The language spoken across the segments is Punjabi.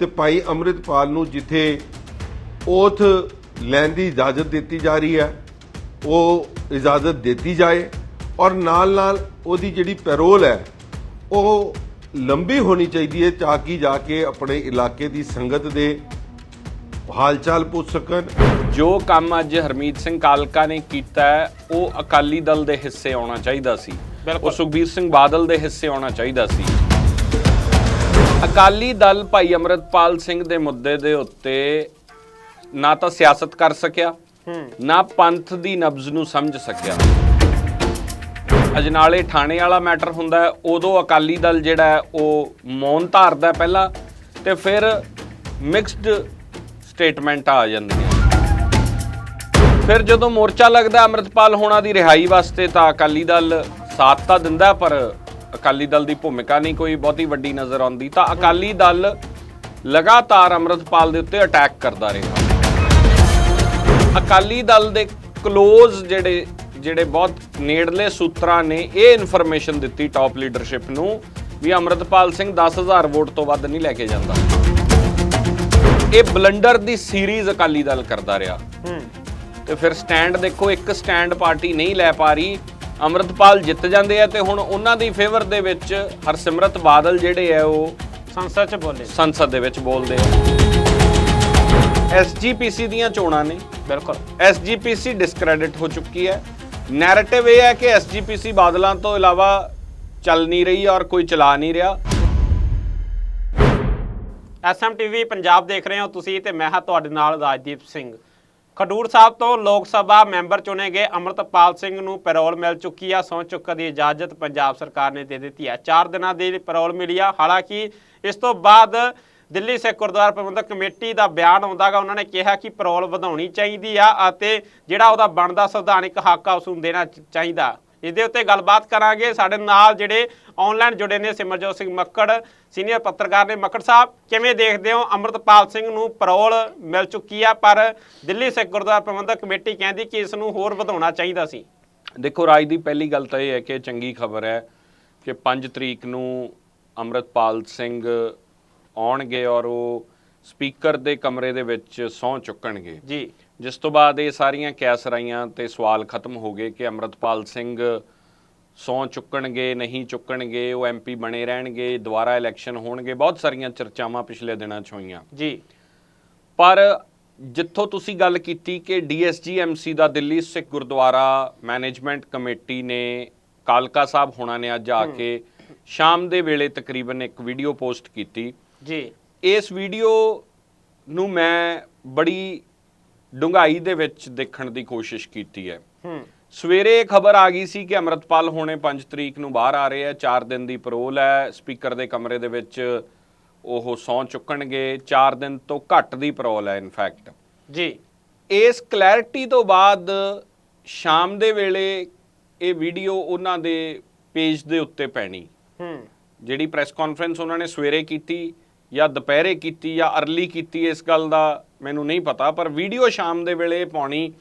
ਤੇ ਭਾਈ ਅੰਮ੍ਰਿਤਪਾਲ ਨੂੰ ਜਿੱਥੇ ਓਥ ਲੈਣ ਦੀ ਇਜਾਜ਼ਤ ਦਿੱਤੀ ਜਾ ਰਹੀ ਹੈ ਉਹ ਇਜਾਜ਼ਤ ਦਿੱਤੀ ਜਾਏ ਔਰ ਨਾਲ ਨਾਲ ਉਹਦੀ ਜਿਹੜੀ ਪੈਰੋਲ ਹੈ ਉਹ ਲੰਬੀ ਹੋਣੀ ਚਾਹੀਦੀ ਹੈ ਤਾਂ ਕਿ ਜਾ ਕੇ ਆਪਣੇ ਇਲਾਕੇ ਦੀ ਸੰਗਤ ਦੇ ਹਾਲਚਾਲ ਪੁੱਛ ਸਕਣ। ਜੋ ਕੰਮ ਅੱਜ ਹਰਮੀਤ ਸਿੰਘ ਕਾਲਕਾ ਨੇ ਕੀਤਾ ਹੈ, ਉਹ ਅਕਾਲੀ ਦਲ ਦੇ ਹਿੱਸੇ ਆਉਣਾ ਚਾਹੀਦਾ ਸੀ। ਉਹ ਸੁਖਬੀਰ ਸਿੰਘ ਬਾਦਲ ਦੇ ਹਿੱਸੇ ਆਉਣਾ ਚਾਹੀਦਾ ਸੀ। ਅਕਾਲੀ ਦਲ ਭਾਈ ਅਮਰਤਪਾਲ ਸਿੰਘ ਦੇ ਮੁੱਦੇ ਦੇ ਉੱਤੇ ਨਾ ਤਾਂ ਸਿਆਸਤ ਕਰ ਸਕਿਆ ਨਾ ਪੰਥ ਦੀ ਨਬਜ਼ ਨੂੰ ਸਮਝ ਸਕਿਆ। ਅਜਨਾਲੇ ਥਾਣੇ ਵਾਲਾ ਮੈਟਰ ਹੁੰਦਾ ਉਦੋਂ ਅਕਾਲੀ ਦਲ ਜਿਹੜਾ ਉਹ ਮੌਨ ਧਾਰਦਾ ਪਹਿਲਾਂ ਤੇ ਫਿਰ ਮਿਕਸਡ ਸਟੇਟਮੈਂਟਾਂ ਆ ਜਾਂਦੀਆਂ। ਫਿਰ ਜਦੋਂ ਮੋਰਚਾ ਲੱਗਦਾ ਅਮਰਤਪਾਲ ਹੋਣਾ ਦੀ ਰਿਹਾਈ ਵਾਸਤੇ ਤਾਂ ਅਕਾਲੀ ਦਲ ਸਾਥ ਤਾਂ ਦਿੰਦਾ ਪਰ ਅਕਾਲੀ ਦਲ ਦੀ ਭੂਮਿਕਾ ਨਹੀਂ ਕੋਈ ਬਹੁਤੀ ਵੱਡੀ ਨਜ਼ਰ ਆਉਂਦੀ ਤਾਂ ਅਕਾਲੀ ਦਲ ਲਗਾਤਾਰ ਅਮਰਤਪਾਲ ਦੇ ਉੱਤੇ ਅਟੈਕ ਕਰਦਾ ਰਿਹਾ। ਅਕਾਲੀ ਦਲ ਦੇ ক্লোਜ਼ ਜਿਹੜੇ ਜਿਹੜੇ ਬਹੁਤ ਨੇੜਲੇ ਸੂਤਰਾਂ ਨੇ ਇਹ ਇਨਫੋਰਮੇਸ਼ਨ ਦਿੱਤੀ ਟਾਪ ਲੀਡਰਸ਼ਿਪ ਨੂੰ ਵੀ ਅਮਰਤਪਾਲ ਸਿੰਘ 10000 ਵੋਟ ਤੋਂ ਵੱਧ ਨਹੀਂ ਲੈ ਕੇ ਜਾਂਦਾ। ਇਹ ਬਲੰਡਰ ਦੀ ਸੀਰੀਜ਼ ਅਕਾਲੀ ਦਲ ਕਰਦਾ ਰਿਹਾ। ਤੇ ਫਿਰ ਸਟੈਂਡ ਦੇਖੋ ਇੱਕ ਸਟੈਂਡ ਪਾਰਟੀ ਨਹੀਂ ਲੈ ਪਾ ਰਹੀ ਅਮਰਤਪਾਲ ਜਿੱਤ ਜਾਂਦੇ ਆ ਤੇ ਹੁਣ ਉਹਨਾਂ ਦੀ ਫੇਵਰ ਦੇ ਵਿੱਚ ਹਰਸਿਮਰਤ ਬਾਦਲ ਜਿਹੜੇ ਆ ਉਹ ਸੰਸਦ ਚ ਬੋਲੇ। ਸੰਸਦ ਦੇ ਵਿੱਚ ਬੋਲਦੇ ਆ। ਐਸਜੀਪੀਸੀ ਦੀਆਂ ਚੋਣਾਂ ਨੇ। ਬਿਲਕੁਲ। ਐਸਜੀਪੀਸੀ ਡਿਸਕ੍ਰੈਡਿਟ ਹੋ ਚੁੱਕੀ ਹੈ। ਨੈਰੇਟਿਵ ਇਹ ਹੈ ਕਿ ਐਸਜੀਪੀਸੀ ਬਾਦਲਾਂ ਤੋਂ ਇਲਾਵਾ ਚੱਲ ਨਹੀਂ ਰਹੀ ਔਰ ਕੋਈ ਚਲਾ ਨਹੀਂ ਰਿਹਾ। ਐਸਐਮ ਟੀਵੀ ਪੰਜਾਬ ਦੇਖ ਰਹੇ ਹੋ ਤੁਸੀਂ ਤੇ ਮੈਂ ਹਾਂ ਤੁਹਾਡੇ ਨਾਲ ਰਾਜਦੀਪ ਸਿੰਘ। ਖਡੂਰ ਸਾਹਿਬ ਤੋਂ ਲੋਕ ਸਭਾ ਮੈਂਬਰ ਚੁਣੇ ਗਏ ਅਮਰਤਪਾਲ ਸਿੰਘ ਨੂੰ ਪੈਰੋਲ ਮਿਲ ਚੁੱਕੀ ਆ, ਸਹੁੰ ਚੁੱਕਣ ਦੀ ਇਜਾਜ਼ਤ ਪੰਜਾਬ ਸਰਕਾਰ ਨੇ ਦੇ ਦਿੱਤੀ ਆ। 4 ਦਿਨਾਂ ਦੀ ਪੈਰੋਲ ਮਿਲੀ ਆ। ਹਾਲਾਂਕਿ ਇਸ ਤੋਂ ਬਾਅਦ ਦਿੱਲੀ ਸਿੱਖ ਗੁਰਦੁਆਰਾ ਪ੍ਰਬੰਧਕ ਕਮੇਟੀ ਦਾ ਬਿਆਨ ਆਉਂਦਾਗਾ, ਉਹਨਾਂ ਨੇ ਕਿਹਾ ਕਿ ਪੈਰੋਲ ਵਧਾਉਣੀ ਚਾਹੀਦੀ ਆ ਅਤੇ ਜਿਹੜਾ ਉਹਦਾ ਬਣਦਾ ਸੰਵਿਧਾਨਿਕ ਹੱਕ ਆ, ਉਸ ਨੂੰ ਦੇਣਾ ਚਾਹੀਦਾ ਇਹਦੇ ਉੱਤੇ ਗੱਲਬਾਤ ਕਰਾਂਗੇ। ਸਾਡੇ ਨਾਲ ਜਿਹੜੇ ਆਨਲਾਈਨ ਜੁੜੇ ਨੇ ਸਿਮਰਜੋਤ ਸਿੰਘ ਮੱਕੜ ਸੀਨੀਅਰ ਪੱਤਰਕਾਰ ਨੇ। ਮੱਕੜ ਸਾਹਿਬ ਕਿਵੇਂ ਦੇਖਦੇ ਹੋ? ਅਮਰਤਪਾਲ ਸਿੰਘ ਨੂੰ ਪੈਰੋਲ ਮਿਲ ਚੁੱਕੀ ਆ ਪਰ ਦਿੱਲੀ ਸਿੱਖ ਗੁਰਦੁਆਰਾ ਪ੍ਰਬੰਧਕ ਕਮੇਟੀ ਕਹਿੰਦੀ ਕਿ ਇਸ ਨੂੰ ਹੋਰ ਵਧਾਉਣਾ ਚਾਹੀਦਾ ਸੀ। ਦੇਖੋ ਰਾਜ ਦੀ ਪਹਿਲੀ ਗੱਲ ਤਾਂ ਇਹ ਹੈ ਕਿ ਚੰਗੀ ਖਬਰ ਹੈ ਕਿ 5 ਤਰੀਕ ਨੂੰ ਅੰਮ੍ਰਿਤਪਾਲ ਸਿੰਘ ਆਉਣਗੇ ਔਰ ਉਹ ਸਪੀਕਰ ਦੇ ਕਮਰੇ ਦੇ ਵਿੱਚ ਸਹੁੰ ਚੁੱਕਣਗੇ। ਜੀ। ਜਿਸ ਤੋਂ ਬਾਅਦ ਇਹ ਸਾਰੀਆਂ ਕੈਸਰਾਈਆਂ ਤੇ ਸਵਾਲ ਖਤਮ ਹੋ ਗਏ ਕਿ ਅੰਮ੍ਰਿਤਪਾਲ ਸਿੰਘ ਸਹੁੰ ਚੁੱਕਣਗੇ ਨਹੀਂ ਚੁੱਕਣਗੇ ਉਹ ਐਮਪੀ ਬਣੇ ਰਹਿਣਗੇ ਦੁਬਾਰਾ ਇਲੈਕਸ਼ਨ ਹੋਣਗੇ ਬਹੁਤ ਸਾਰੀਆਂ ਚਰਚਾਵਾਂ ਪਿਛਲੇ ਦਿਨਾਂ 'ਚ ਹੋਈਆਂ। ਜੀ। ਪਰ ਜਿੱਥੋਂ ਤੁਸੀਂ ਗੱਲ ਕੀਤੀ ਕਿ ਡੀਐਸਜੀਐਮਸੀ ਦਾ ਦਿੱਲੀ ਸਿੱਖ ਗੁਰਦੁਆਰਾ ਮੈਨੇਜਮੈਂਟ ਕਮੇਟੀ ਨੇ ਕਾਲਕਾ ਸਾਹਿਬ ਹੋਣਾ ਨੇ ਅੱਜ ਆ ਕੇ ਸ਼ਾਮ ਦੇ ਵੇਲੇ ਤਕਰੀਬਨ ਇੱਕ ਵੀਡੀਓ ਪੋਸਟ ਕੀਤੀ। ਜੀ। ਇਸ ਵੀਡੀਓ ਨੂੰ ਮੈਂ ਬੜੀ ਡੂੰਘਾਈ ਦੇ ਵਿੱਚ ਦੇਖਣ ਦੀ ਕੋਸ਼ਿਸ਼ ਕੀਤੀ ਹੈ। ਹੂੰ। ਸਵੇਰੇ ਖਬਰ ਆ ਗਈ ਸੀ ਕਿ ਅਮਰਤਪਾਲ ਹੋਣੇ 5 ਤਰੀਕ ਨੂੰ ਬਾਹਰ ਆ ਰਹੇ ਆ 4 ਦਿਨ ਦੀ ਪਰੋਲ ਹੈ। ਸਪੀਕਰ ਦੇ ਕਮਰੇ ਦੇ ਵਿੱਚ ਉਹ ਸੌਂ ਚੁੱਕਣਗੇ। 4 ਦਿਨ ਤੋਂ ਘੱਟ ਦੀ ਪਰੋਲ ਹੈ ਇਨਫੈਕਟ ਜੀ। ਇਸ ਕਲੈਰਿਟੀ ਤੋਂ ਬਾਅਦ ਸ਼ਾਮ ਦੇ ਵੇਲੇ ਇਹ ਵੀਡੀਓ ਉਹਨਾਂ ਦੇ ਪੇਜ ਦੇ ਉੱਤੇ ਪੈਣੀ। ਹੂੰ। ਜਿਹੜੀ ਪ੍ਰੈਸ ਕਾਨਫਰੰਸ ਉਹਨਾਂ ਨੇ ਸਵੇਰੇ ਕੀਤੀ ਜਾਂ ਦੁਪਹਿਰੇ ਕੀਤੀ ਜਾਂ ਅਰਲੀ ਕੀਤੀ ਇਸ ਗੱਲ ਦਾ ਮੈਨੂੰ ਨਹੀਂ ਪਤਾ ਪਰ ਵੀਡੀਓ ਸ਼ਾਮ ਦੇ ਵੇਲੇ ਪਾਉਣੀ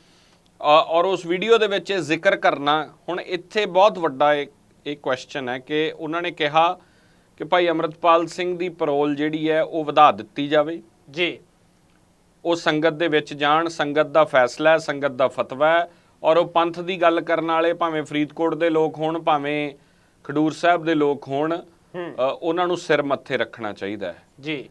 ਔਰ ਉਸ ਵੀਡੀਓ ਦੇ ਵਿੱਚ ਜ਼ਿਕਰ ਕਰਨਾ ਹੁਣ ਇੱਥੇ ਬਹੁਤ ਵੱਡਾ ਇੱਕ ਇਹ ਕੁਐਸਚਨ ਹੈ ਕਿ ਉਹਨਾਂ ਨੇ ਕਿਹਾ ਕਿ ਭਾਈ ਅਮਰਤਪਾਲ ਸਿੰਘ ਦੀ ਪਰੋਲ ਜਿਹੜੀ ਹੈ ਉਹ ਵਧਾ ਦਿੱਤੀ ਜਾਵੇ। ਜੀ। ਉਹ ਸੰਗਤ ਦੇ ਵਿੱਚ ਜਾਣ ਸੰਗਤ ਦਾ ਫੈਸਲਾ ਹੈ ਸੰਗਤ ਦਾ ਫਤਵਾ ਹੈ ਔਰ ਉਹ ਪੰਥ ਦੀ ਗੱਲ ਕਰਨ ਵਾਲੇ ਭਾਵੇਂ ਫਰੀਦਕੋਟ ਦੇ ਲੋਕ ਹੋਣ ਭਾਵੇਂ ਖਡੂਰ ਸਾਹਿਬ ਦੇ ਲੋਕ ਹੋਣ ਉਹਨਾਂ ਨੂੰ ਸਿਰ ਮੱਥੇ ਰੱਖਣਾ ਚਾਹੀਦਾ ਹੈ। ਜੀ।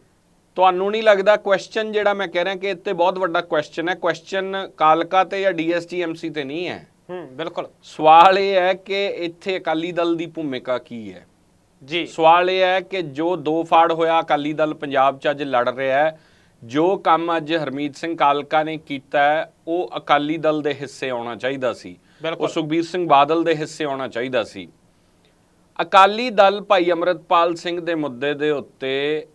ਤੁਹਾਨੂੰ ਨਹੀਂ ਲੱਗਦਾ ਕੁਐਸਚਨ ਜਿਹੜਾ ਮੈਂ ਕਹਿ ਰਿਹਾ ਕਿ ਇੱਥੇ ਬਹੁਤ ਵੱਡਾ ਕੁਐਸਚਨ ਹੈ। ਕੁਐਸਚਨ ਕਾਲਕਾ ਤੇ ਜਾਂ ਡੀਐਸਟੀਐਮਸੀ ਤੇ ਨਹੀਂ ਹੈ। ਹੂੰ ਬਿਲਕੁਲ। ਸਵਾਲ ਇਹ ਹੈ ਕਿ ਇੱਥੇ ਅਕਾਲੀ ਦਲ ਦੀ ਭੂਮਿਕਾ ਕੀ ਹੈ? ਜੀ। ਸਵਾਲ ਇਹ ਹੈ ਕਿ ਜੋ ਦੋ ਫਾੜ ਹੋਇਆ ਅਕਾਲੀ ਦਲ ਪੰਜਾਬ 'ਚ ਅੱਜ ਲੜ ਰਿਹਾ ਹੈ ਜੋ ਕੰਮ ਅੱਜ ਹਰਮੀਤ ਸਿੰਘ ਕਾਲਕਾ ਨੇ ਕੀਤਾ ਹੈ ਉਹ ਅਕਾਲੀ ਦਲ ਦੇ ਹਿੱਸੇ ਆਉਣਾ ਚਾਹੀਦਾ ਸੀ। ਉਹ ਸੁਖਬੀਰ ਸਿੰਘ ਬਾਦਲ ਦੇ ਹਿੱਸੇ ਆਉਣਾ ਚਾਹੀਦਾ ਸੀ। ਅਕਾਲੀ ਦਲ ਭਾਈ ਅਮਰਤਪਾਲ ਸਿੰਘ ਦੇ ਮੁੱਦੇ ਦੇ ਉੱਤੇ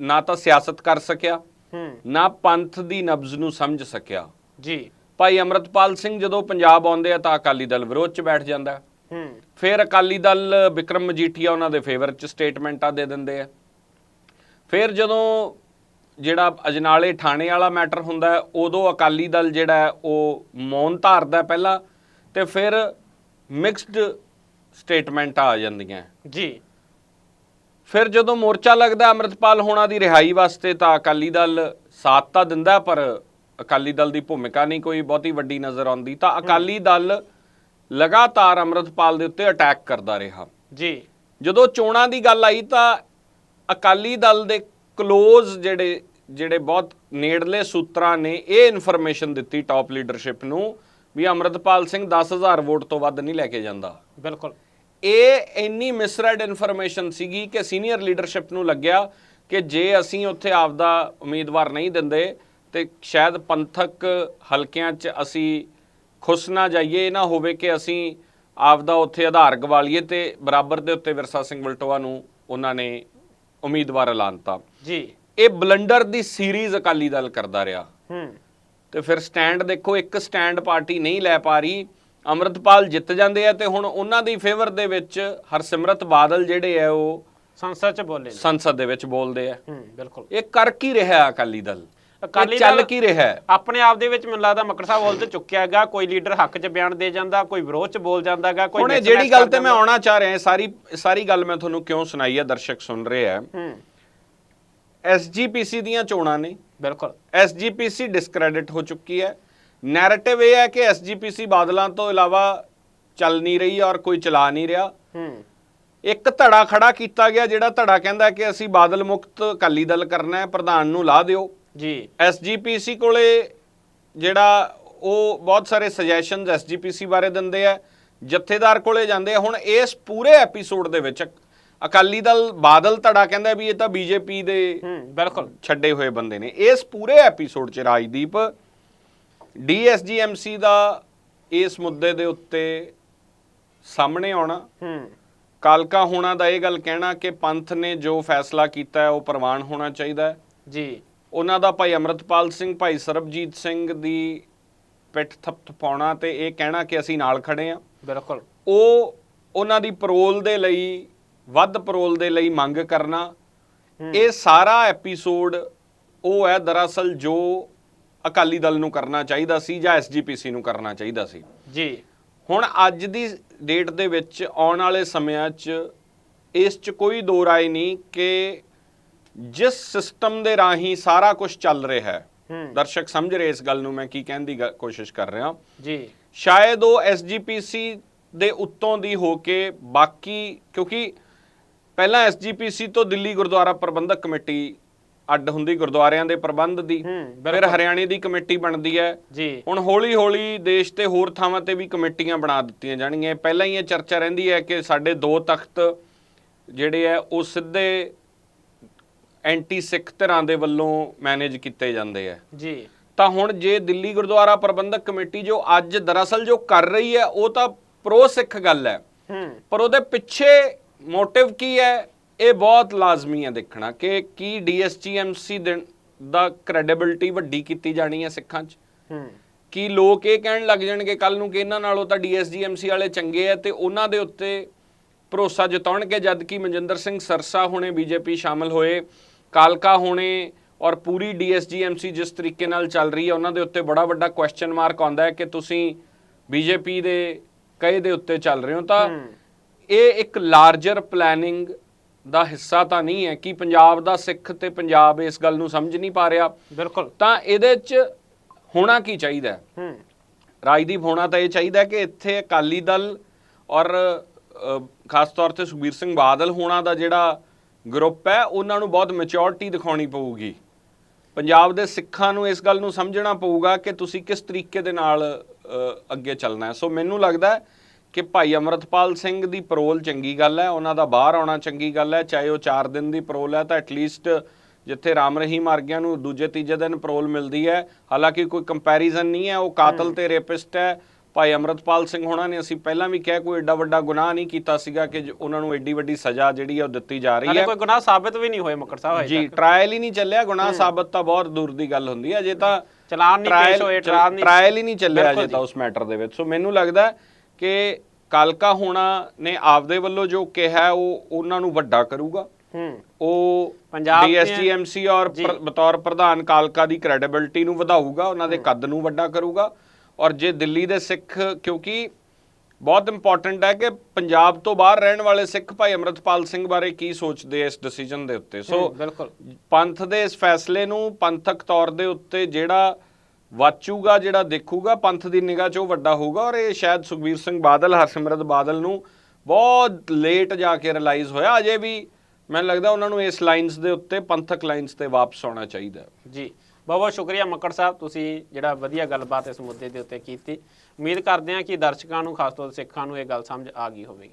ਨਾ ਤਾਂ ਸਿਆਸਤ ਕਰ ਸਕਿਆ ਹੂੰ। ਨਾ ਪੰਥ ਦੀ ਨਬਜ਼ ਨੂੰ ਸਮਝ ਸਕਿਆ। ਜੀ। ਭਾਈ ਅਮਰਤਪਾਲ ਸਿੰਘ ਜਦੋਂ ਪੰਜਾਬ ਆਉਂਦੇ ਆ ਤਾਂ ਅਕਾਲੀ ਦਲ ਵਿਰੋਧ 'ਚ ਬੈਠ ਜਾਂਦਾ ਫਿਰ ਅਕਾਲੀ ਦਲ ਵਿਕਰਮ ਮਜੀਠੀਆ ਉਹਨਾਂ ਦੇ ਫੇਵਰ 'ਚ ਸਟੇਟਮੈਂਟਾਂ ਦੇ ਦਿੰਦੇ ਆ। ਫਿਰ ਜਦੋਂ ਜਿਹੜਾ ਅਜਨਾਲੇ ਥਾਣੇ ਵਾਲਾ ਮੈਟਰ ਹੁੰਦਾ ਉਦੋਂ ਅਕਾਲੀ ਦਲ ਜਿਹੜਾ ਉਹ ਮੌਨ ਧਾਰਦਾ ਪਹਿਲਾਂ ਤੇ ਫਿਰ ਮਿਕਸਡ ਸਟੇਟਮੈਂਟਾਂ ਆ ਜਾਂਦੀਆਂ ਜੀ। ਫਿਰ ਜਦੋਂ ਮੋਰਚਾ ਲੱਗਦਾ ਅੰਮ੍ਰਿਤਪਾਲ ਹੋਣਾ ਦੀ ਰਿਹਾਈ ਵਾਸਤੇ ਤਾਂ ਅਕਾਲੀ ਦਲ ਸਾਥ ਤਾਂ ਦਿੰਦਾ ਪਰ ਅਕਾਲੀ ਦਲ ਦੀ ਭੂਮਿਕਾ ਨਹੀਂ ਕੋਈ ਬਹੁਤੀ ਵੱਡੀ ਨਜ਼ਰ ਆਉਂਦੀ। ਤਾਂ ਅਕਾਲੀ ਦਲ ਲਗਾਤਾਰ ਅੰਮ੍ਰਿਤਪਾਲ ਦੇ ਉੱਤੇ ਅਟੈਕ ਕਰਦਾ ਰਿਹਾ। ਜੀ। ਜਦੋਂ ਚੋਣਾਂ ਦੀ ਗੱਲ ਆਈ ਤਾਂ ਅਕਾਲੀ ਦਲ ਦੇ ক্লোਜ਼ ਜਿਹੜੇ ਜਿਹੜੇ ਬਹੁਤ ਨੇੜਲੇ ਸੂਤਰਾਂ ਨੇ ਇਹ ਇਨਫੋਰਮੇਸ਼ਨ ਦਿੱਤੀ ਟਾਪ ਲੀਡਰਸ਼ਿਪ ਨੂੰ ਵੀ ਅੰਮ੍ਰਿਤਪਾਲ ਸਿੰਘ 10000 ਵੋਟ ਤੋਂ ਵੱਧ ਨਹੀਂ ਲੈ ਕੇ ਜਾਂਦਾ। ਬਿਲਕੁਲ। ਇਹ ਇੰਨੀ ਮਿਸਰੈਡ ਇਨਫੋਰਮੇਸ਼ਨ ਸੀਗੀ ਕਿ ਸੀਨੀਅਰ ਲੀਡਰਸ਼ਿਪ ਨੂੰ ਲੱਗਿਆ ਕਿ ਜੇ ਅਸੀਂ ਉੱਥੇ ਆਪਦਾ ਉਮੀਦਵਾਰ ਨਹੀਂ ਦਿੰਦੇ ਤੇ ਸ਼ਾਇਦ ਪੰਥਕ ਹਲਕਿਆਂ 'ਚ ਅਸੀਂ ਖੁਸ਼ ਨਾ ਜਾਈਏ ਇਹ ਨਾ ਹੋਵੇ ਕਿ ਅਸੀਂ ਆਪਦਾ ਉੱਥੇ ਆਧਾਰ ਗਵਾ ਲਈਏ ਤੇ ਬਰਾਬਰ ਦੇ ਉੱਤੇ ਵਿਰਸਾ ਸਿੰਘ ਵਲਟੋਆ ਨੂੰ ਉਹਨਾਂ ਨੇ ਉਮੀਦਵਾਰ ਐਲਾਨਤਾ ਜੀ। ਇਹ ਬਲੰਡਰ ਦੀ ਸੀਰੀਜ਼ ਅਕਾਲੀ ਦਲ ਕਰਦਾ ਰਿਹਾ। ਹੂੰ। ਤੇ ਫਿਰ ਸਟੈਂਡ ਦੇਖੋ ਇੱਕ ਸਟੈਂਡ ਪਾਰਟੀ ਨਹੀਂ ਲੈ ਪਾ ਰਹੀ ਅੰਮ੍ਰਿਤਪਾਲ ਜਿੱਤ ਜਾਂਦੇ ਆ ਤੇ ਹੁਣ ਉਹਨਾਂ ਦੀ ਫੇਵਰ ਦੇ ਵਿੱਚ ਹਰਸਿਮਰਤ ਬਾਦਲ ਜਿਹੜੇ ਆ ਉਹ ਸੰਸਦ ਚ ਬੋਲੇ ਨੇ। ਸੰਸਦ ਦੇ ਵਿੱਚ ਬੋਲਦੇ ਆ। ਹੂੰ ਬਿਲਕੁਲ। ਇਹ ਕਰ ਕੀ ਰਿਹਾ ਅਕਾਲੀ ਦਲ? ਅਕਾਲੀ ਚੱਲ ਕੀ ਰਿਹਾ? ਆਪਣੇ ਆਪ ਦੇ ਵਿੱਚ ਮੈਨੂੰ ਲੱਗਦਾ ਮੱਕੜ ਸਾਹਿਬ ਵੱਲ ਤੇ ਚੁੱਕਿਆ ਹੈਗਾ ਕੋਈ ਲੀਡਰ ਹੱਕ 'ਚ ਬਿਆਨ ਦੇ ਜਾਂਦਾ ਕੋਈ ਵਿਰੋਧ 'ਚ ਬੋਲ ਜਾਂਦਾ ਹੈਗਾ ਕੋਈ ਹੁਣ ਜਿਹੜੀ ਗੱਲ ਤੇ ਮੈਂ। ਆਉਣਾ ਚਾਹ ਰਿਹਾ ਸਾਰੀ ਸਾਰੀ ਗੱਲ ਮੈਂ ਤੁਹਾਨੂੰ ਕਿਉਂ ਸੁਣਾਈ ਹੈ ਦਰਸ਼ਕ ਸੁਣ ਰਹੇ ਆ। ਹੂੰ। ਐਸਜੀਪੀਸੀ ਦੀਆਂ ਚੋਣਾਂ ਨੇ। ਬਿਲਕੁਲ। ਐਸਜੀਪੀਸੀ ਡਿਸਕ੍ਰੈਡਿਟ ਹੋ ਚੁੱਕੀ ਹੈ। ਨੈਰੇਟਿਵ ਇਹ ਹੈ ਕਿ ਐਸਜੀਪੀਸੀ ਬਾਦਲਾਂ ਤੋਂ ਇਲਾਵਾ ਚੱਲ ਨਹੀਂ ਰਹੀ ਔਰ ਕੋਈ ਚਲਾ ਨਹੀਂ ਰਿਹਾ। ਹੂੰ। ਇੱਕ ਧੜਾ ਖੜਾ ਕੀਤਾ ਗਿਆ ਜਿਹੜਾ ਧੜਾ ਕਹਿੰਦਾ ਕਿ ਅਸੀਂ ਬਾਦਲ ਮੁਕਤ ਅਕਾਲੀ ਦਲ ਕਰਨਾ ਹੈ ਪ੍ਰਧਾਨ ਨੂੰ ਲਾ ਦਿਓ। ਜੀ। ਐਸਜੀਪੀਸੀ ਕੋਲੇ ਜਿਹੜਾ ਉਹ ਬਹੁਤ ਸਾਰੇ ਸੁਜੈਸ਼ਨਸ ਐਸਜੀਪੀਸੀ ਬਾਰੇ ਦਿੰਦੇ ਆ ਜਥੇਦਾਰ ਕੋਲੇ ਜਾਂਦੇ ਆ। ਹੁਣ ਇਸ ਪੂਰੇ ਐਪੀਸੋਡ ਦੇ ਵਿੱਚ ਅਕਾਲੀ ਦਲ ਬਾਦਲ ਧੜਾ ਕਹਿੰਦਾ ਵੀ ਇਹ ਤਾਂ ਬੀਜੇਪੀ ਦੇ ਬਿਲਕੁਲ। ਛੱਡੇ ਹੋਏ ਬੰਦੇ ਨੇ। ਇਸ ਪੂਰੇ ਐਪੀਸੋਡ 'ਚ ਰਾਜਦੀਪ ਡੀਐਸਜੀਐਮਸੀ ਦਾ ਇਸ ਮੁੱਦੇ ਦੇ ਉੱਤੇ ਸਾਹਮਣੇ ਆਉਣਾ। ਹੂੰ। ਕਾਲਕਾ ਹੋਣਾ ਦਾ ਇਹ ਗੱਲ ਕਹਿਣਾ ਕਿ ਪੰਥ ਨੇ ਜੋ ਫੈਸਲਾ ਕੀਤਾ ਹੈ ਉਹ ਪ੍ਰਵਾਨ ਹੋਣਾ ਚਾਹੀਦਾ ਹੈ। ਜੀ। ਉਹਨਾਂ ਦਾ ਭਾਈ ਅਮਰਤਪਾਲ ਸਿੰਘ ਭਾਈ ਸਰਬਜੀਤ ਸਿੰਘ ਦੀ ਪਿੱਠ ਥਪਥਪਾਉਣਾ ਤੇ ਇਹ ਕਹਿਣਾ ਕਿ ਅਸੀਂ ਨਾਲ ਖੜੇ ਆ ਬਿਲਕੁਲ। ਉਹ ਉਹਨਾਂ ਦੀ ਪਰੋਲ ਦੇ ਲਈ ਵੱਧ ਪਰੋਲ ਦੇ ਲਈ ਮੰਗ ਕਰਨਾ। ਇਹ ਸਾਰਾ ਐਪੀਸੋਡ ਉਹ ਹੈ ਦਰਅਸਲ ਜੋ ਅਕਾਲੀ ਦਲ ਨੂੰ ਕਰਨਾ ਚਾਹੀਦਾ ਸੀ ਜਾਂ ਐਸਜੀਪੀਸੀ ਨੂੰ ਕਰਨਾ ਚਾਹੀਦਾ ਸੀ? ਜੀ। ਹੁਣ ਅੱਜ ਦੀ ਡੇਟ ਦੇ ਵਿੱਚ ਆਉਣ ਵਾਲੇ ਸਮਿਆਂ 'ਚ ਇਸ 'ਚ ਕੋਈ ਦੋ ਰਾਏ ਨਹੀਂ ਕਿ ਜਿਸ ਸਿਸਟਮ ਦੇ ਰਾਹੀਂ ਸਾਰਾ ਕੁਝ ਚੱਲ ਰਿਹਾ ਹੈ। ਦਰਸ਼ਕ ਸਮਝ ਰਹੇ ਇਸ ਗੱਲ ਨੂੰ ਮੈਂ ਕੀ ਕਹਿਣ ਦੀ ਕੋਸ਼ਿਸ਼ ਕਰ ਰਿਹਾ। ਜੀ। ਸ਼ਾਇਦ ਉਹ ਐਸਜੀਪੀਸੀ ਦੇ ਉੱਤੋਂ ਦੀ ਹੋ ਕੇ ਬਾਕੀ ਕਿਉਂਕਿ ਪਹਿਲਾਂ ਐਸਜੀਪੀਸੀ ਤੋਂ ਦਿੱਲੀ ਗੁਰਦੁਆਰਾ ਪ੍ਰਬੰਧਕ ਕਮੇਟੀ ਅੱਡ ਹੁੰਦੀ ਗੁਰਦੁਆਰਿਆਂ ਦੇ ਪ੍ਰਬੰਧ ਦੀ। ਹੂੰ, ਫਿਰ। ਹਰਿਆਣੇ ਦੀ ਕਮੇਟੀ ਬਣਦੀ ਹੈ। ਜੀ। ਹੁਣ ਹੌਲੀ ਹੌਲੀ ਦੇਸ਼ ਤੇ ਹੋਰ ਥਾਵਾਂ ਤੇ ਵੀ ਕਮੇਟੀਆਂ ਬਣਾ ਦਿੱਤੀਆਂ ਜਾਣਗੀਆਂ। ਪਹਿਲਾਂ ਹੀ ਇਹ ਚਰਚਾ ਰਹਿੰਦੀ ਹੈ ਕਿ ਸਾਡੇ ਦੋ ਤਖਤ ਜਿਹੜੇ ਆ ਉਹ ਸਿੱਧੇ ਐਂਟੀ ਸਿੱਖ ਧਿਰਾਂ ਦੇ ਵੱਲੋਂ ਮੈਨੇਜ ਕੀਤੇ ਜਾਂਦੇ ਆ ਜੀ। ਤਾਂ ਹੁਣ ਜੇ ਦਿੱਲੀ ਗੁਰਦੁਆਰਾ ਪ੍ਰਬੰਧਕ ਕਮੇਟੀ ਜੋ ਅੱਜ ਦਰਅਸਲ ਜੋ ਕਰ ਰਹੀ ਹੈ ਉਹ ਤਾਂ ਪ੍ਰੋ ਸਿੱਖ ਗੱਲ ਹੈ। ਹੂੰ। ਪਰ ਉਹਦੇ ਪਿੱਛੇ ਮੋਟਿਵ ਕੀ ਹੈ? ਇਹ ਬਹੁਤ ਲਾਜ਼ਮੀ ਹੈ ਦੇਖਣਾ ਕਿ ਕੀ ਡੀਐਸਜੀਐਮਸੀ ਦਾ ਕ੍ਰੈਡੀਬਿਲਟੀ ਵੱਡੀ ਕੀਤੀ ਜਾਣੀ ਹੈ ਸਿੱਖਾਂ 'ਚ ਹੂੰ ਕਿ ਲੋਕ ਇਹ ਕਹਿਣ ਲੱਗ ਜਾਣਗੇ ਕੱਲ ਨੂੰ ਕਿ ਇਹਨਾਂ ਨਾਲੋਂ ਤਾਂ ਡੀਐਸਜੀਐਮਸੀ ਵਾਲੇ ਚੰਗੇ ਆ ਤੇ ਉਹਨਾਂ ਦੇ ਉੱਤੇ ਭਰੋਸਾ ਜਤਾਉਣਗੇ ਜਦ ਕਿ ਮਨਜਿੰਦਰ ਸਿੰਘ ਸਰਸਾ ਹੁਣੇ ਬੀਜੇਪੀ ਸ਼ਾਮਲ ਹੋਏ ਕਾਲਕਾ ਹੁਣੇ ਔਰ ਪੂਰੀ ਡੀਐਸਜੀਐਮਸੀ ਜਿਸ ਤਰੀਕੇ ਨਾਲ ਚੱਲ ਰਹੀ ਹੈ ਉਹਨਾਂ ਦੇ ਉੱਤੇ ਬੜਾ ਵੱਡਾ ਕੁਐਸਚਨ ਮਾਰਕ ਆਉਂਦਾ ਹੈ ਕਿ ਤੁਸੀਂ ਬੀਜੇਪੀ ਦੇ ਕਹੇ ਦੇ ਉੱਤੇ ਚੱਲ ਰਹੇ ਹੋ ਤਾਂ। ਇਹ ਇੱਕ ਲਾਰਜਰ ਪਲੈਨਿੰਗ ਦਾ ਹਿੱਸਾ ਤਾਂ ਨਹੀਂ ਹੈ ਕਿ ਪੰਜਾਬ ਦਾ ਸਿੱਖ ਤੇ ਪੰਜਾਬ ਇਸ ਗੱਲ ਨੂੰ ਸਮਝ ਨਹੀਂ ਪਾ ਰਿਹਾ। ਬਿਲਕੁਲ। ਤਾਂ ਇਹਦੇ 'ਚ ਹੋਣਾ ਕੀ ਚਾਹੀਦਾ ਹੈ? ਹੂੰ। ਰਾਜਦੀਪ ਹੋਣਾ ਤਾਂ ਇਹ ਚਾਹੀਦਾ ਕਿ ਇੱਥੇ ਅਕਾਲੀ ਦਲ ਔਰ ਖਾਸ ਤੌਰ ਤੇ ਸੁਖਬੀਰ ਸਿੰਘ ਬਾਦਲ ਹੋਣਾ ਦਾ ਜਿਹੜਾ ਗਰੁੱਪ ਹੈ ਉਹਨਾਂ ਨੂੰ ਬਹੁਤ ਮੈਚੁਰਿਟੀ ਦਿਖਾਉਣੀ ਪਊਗੀ। ਪੰਜਾਬ ਦੇ ਸਿੱਖਾਂ ਨੂੰ ਇਸ ਗੱਲ ਨੂੰ ਸਮਝਣਾ ਪਊਗਾ ਕਿ ਤੁਸੀਂ ਕਿਸ ਤਰੀਕੇ ਦੇ ਨਾਲ ਅੱਗੇ ਚੱਲਣਾ ਹੈ। ਸੋ ਮੈਨੂੰ ਲੱਗਦਾ ਹੈ ਕਿ ਭਾਈ ਅਮਰਤਪਾਲ ਸਿੰਘ ਦੀ ਪਰੋਲ ਚੰਗੀ ਗੱਲ ਹੈ ਉਹਨਾਂ ਦਾ ਬਾਹਰ ਆਉਣਾ ਚੰਗੀ ਗੱਲ ਹੈ ਚਾਹੇ ਉਹ 4 ਦਿਨ ਦੀ ਪਰੋਲ ਹੈ ਤਾਂ ਐਟਲੀਸਟ ਜਿੱਥੇ ਰਾਮ ਰਹੀਮ ਵਰਗਿਆਂ ਨੂੰ ਦੂਜੇ ਤੀਜੇ ਦਿਨ ਪਰੋਲ ਮਿਲਦੀ ਹੈ। ਹਾਲਾਂਕਿ ਕੋਈ ਕੰਪੈਰੀਜ਼ਨ ਨਹੀਂ ਹੈ ਉਹ ਕਾਤਲ ਤੇ ਰੇਪਿਸਟ ਹੈ। ਭਾਈ ਅਮਰਤਪਾਲ ਸਿੰਘ ਹੋਣਾ ਨੇ ਅਸੀਂ ਪਹਿਲਾਂ ਵੀ ਕਿਹਾ ਕੋਈ ਐਡਾ ਵੱਡਾ ਗੁਨਾਹ ਨਹੀਂ ਕੀਤਾ ਸੀਗਾ ਕਿ ਉਹਨਾਂ ਨੂੰ ਐਡੀ ਵੱਡੀ ਸਜ਼ਾ ਜਿਹੜੀ ਹੈ ਉਹ ਦਿੱਤੀ ਜਾ ਰਹੀ ਹੈ। ਕੋਈ ਗੁਨਾਹ ਸਾਬਤ ਵੀ ਨਹੀਂ ਹੋਏ ਮੱਕੜ ਸਾਹਿਬ ਜੀ ਟ੍ਰਾਇਲ ਹੀ ਨਹੀਂ ਚੱਲਿਆ ਗੁਨਾਹ ਸਾਬਤ ਤਾਂ ਬਹੁਤ ਦੂਰ ਦੀ ਗੱਲ ਹੁੰਦੀ ਹੈ। ਜੇ ਤਾਂ ਚਲਾਨ ਨਹੀਂ ਪੇਸ਼ ਹੋਏ, ਟ੍ਰਾਇਲ ਨਹੀਂ- ਟ੍ਰਾਇਲ ਹੀ ਨਹੀਂ ਚੱਲਿਆ ਬਿਲਕੁਲ ਜੇ ਤਾਂ ਉਸ ਮੈਟਰ ਦੇ ਵਿੱਚ। ਸੋ ਮੈਨੂੰ ਲੱਗਦਾ ਹੈ ਕਿ ਕਾਲਕਾ ਹੋਣਾ ਨੇ ਆਪਦੇ ਵੱਲੋਂ ਜੋ ਕਿਹਾ ਉਹ ਉਹਨਾਂ ਨੂੰ ਵੱਡਾ ਕਰੂਗਾ। ਹੂੰ। ਉਹ ਪੰਜਾਬ ਡੀਐਸਜੀਐਮਸੀ ਔਰ ਬਤੌਰ ਪ੍ਰਧਾਨ ਕਾਲਕਾ ਦੀ ਕ੍ਰੈਡੀਬਿਲਟੀ ਨੂੰ ਵਧਾਊਗਾ ਉਹਨਾਂ ਦੇ ਕੱਦ ਨੂੰ ਵੱਡਾ ਕਰੂਗਾ। ਔਰ ਜੇ ਦਿੱਲੀ ਦੇ ਸਿੱਖ ਕਿਉਂਕਿ ਬਹੁਤ ਇੰਪੋਰਟੈਂਟ ਹੈ ਕਿ ਪੰਜਾਬ ਤੋਂ ਬਾਹਰ ਰਹਿਣ ਵਾਲੇ ਸਿੱਖ ਭਾਈ ਅਮਰਤਪਾਲ ਸਿੰਘ ਬਾਰੇ ਕੀ ਸੋਚਦੇ ਇਸ ਡਿਸੀਜਨ ਦੇ ਉੱਤੇ। ਸੋ ਪੰਥ ਦੇ ਇਸ ਫੈਸਲੇ ਨੂੰ ਪੰਥਕ ਤੌਰ ਦੇ ਉੱਤੇ ਜਿਹੜਾ ਵਾਚੂਗਾ ਜਿਹੜਾ ਦੇਖੂਗਾ, ਪੰਥ ਦੀ ਨਿਗਾਹ 'ਚ ਉਹ ਵੱਡਾ ਹੋਊਗਾ ਔਰ ਇਹ ਸ਼ਾਇਦ ਸੁਖਬੀਰ ਸਿੰਘ ਬਾਦਲ, ਹਰਸਿਮਰਤ ਬਾਦਲ ਨੂੰ ਬਹੁਤ ਲੇਟ ਜਾ ਕੇ ਰਿਅਲਾਈਜ਼ ਹੋਇਆ। ਅਜੇ ਵੀ ਮੈਨੂੰ ਲੱਗਦਾ ਉਹਨਾਂ ਨੂੰ ਇਸ ਲਾਈਨਸ ਦੇ ਉੱਤੇ, ਪੰਥਕ ਲਾਈਨਸ ਤੇ ਵਾਪਸ ਆਉਣਾ ਚਾਹੀਦਾ। ਜੀ, ਬਹੁਤ ਬਹੁਤ ਸ਼ੁਕਰੀਆ ਮੱਕੜ ਸਾਹਿਬ, ਤੁਸੀਂ ਜਿਹੜਾ ਵਧੀਆ ਗੱਲਬਾਤ ਇਸ ਮੁੱਦੇ ਦੇ ਉੱਤੇ ਕੀਤੀ। ਉਮੀਦ ਕਰਦੇ ਹਾਂ ਕਿ ਦਰਸ਼ਕਾਂ ਨੂੰ, ਖਾਸ ਤੌਰ ਤੇ ਸਿੱਖਾਂ ਨੂੰ ਇਹ ਗੱਲ ਸਮਝ ਆ ਗਈ ਹੋਵੇਗੀ।